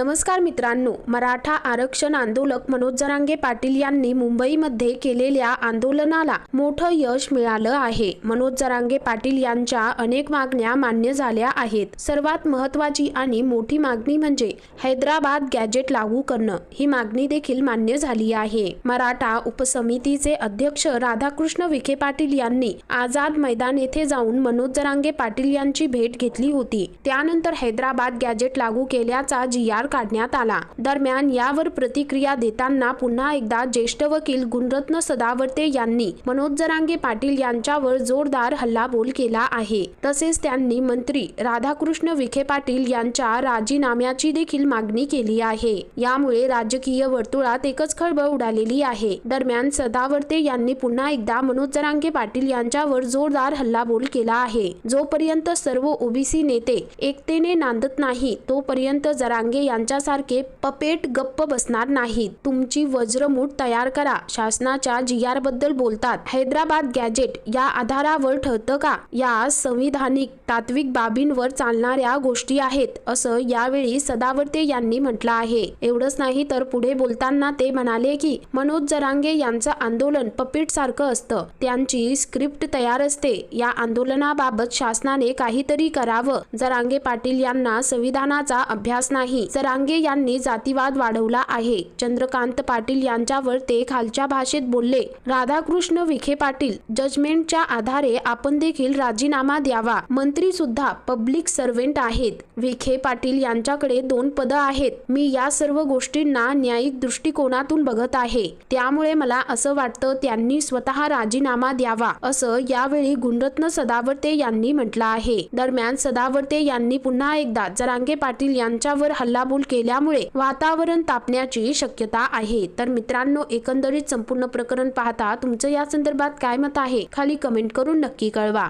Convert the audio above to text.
नमस्कार मित्रांनो मराठा आरक्षण आंदोलक मनोज जरांगे पाटील यांनी मुंबईमध्ये केलेल्या आंदोलनाला मोठं यश मिळालं आहे. मनोज जरांगे पाटील यांच्या अनेक मागण्या मान्य झाल्या आहेत. सर्वात महत्वाची आणि मोठी मागणी म्हणजे हैदराबाद गॅजेट लागू करणं. ही मागणी देखील मान्य झाली आहे. मराठा उपसमितीचे अध्यक्ष राधाकृष्ण विखे पाटील यांनी आझाद मैदान येथे जाऊन मनोज जरांगे पाटील यांची भेट घेतली होती. त्यानंतर हैदराबाद गॅजेट लागू केल्याचा जी आर काढण्यात आला. दरम्यान यावर प्रतिक्रिया देताना पुन्हा एकदा ज्येष्ठ वकील गुणरत्न सदावर्ते यांनी मनोज जरांगे पाटील यांच्यावर जोरदार हल्लाबोल केला आहे. तसेच त्यांनी मंत्री राधाकृष्ण विखे पाटील यांच्या राजीनाम्याची देखील मागणी केली आहे. यामुळे राजकीय वर्तुळात एकच खळबळ उडालेली आहे. दरम्यान सदावर्ते यांनी पुन्हा एकदा मनोज जरांगे पाटील यांच्यावर जोरदार हल्लाबोल केला आहे. जोपर्यंत सर्व ओबीसी नेते एकतेने नांदत नाही तोपर्यंत जरांगे यांच्यासारखे पपेट गप्प बसणार नाहीत तुमची वज्रमूठ तयार करा. शासनाच्या जी आरबद्दल बोलतात. हैदराबाद गॅजेट या आधारावर ठरतं का? या संविधानिक तात्विक बाबींवर चालणाऱ्या गोष्टी आहेत असं यावेळी सदावर्ते यांनी म्हटलं आहे. एवढंच नाही तर पुढे बोलताना ते म्हणाले की मनोज जरांगे यांचं आंदोलन पपेट सारखं असतं. त्यांची स्क्रिप्ट तयार असते. या आंदोलनाबाबत शासनाने काहीतरी करावं. जरांगे पाटील यांना संविधानाचा अभ्यास नाही. सरांगे यांनी जातीवाद वाढवला आहे. चंद्रकांत पाटील यांच्यावर ते खालच्या भाषेत बोलले. राधाकृष्ण विखे पाटील जजमेंटच्या आधारे आपण देखील राजीनामा द्यावा. मंत्री सुद्धा पब्लिक सर्वेंट आहेत. विखे पाटील यांच्याकडे दोन पदं आहेत. मी या सर्व गोष्टींना न्यायिक दृष्टिकोनातून बघत आहे. त्यामुळे मला असं वाटतं त्यांनी स्वतः राजीनामा द्यावा असं यावेळी गुणरत्न सदावर्ते यांनी म्हटलं आहे. दरम्यान सदावर्ते यांनी पुन्हा एकदा जरांगे पाटील यांच्यावर हल्ला हल्लाबोल केल्यामुळे वातावरण तापण्याची शक्यता आहे. तर मित्रांनो एकंदरीत संपूर्ण प्रकरण पाहता तुमचं या संदर्भात काय मत आहे? खाली कमेंट करून नक्की कळवा.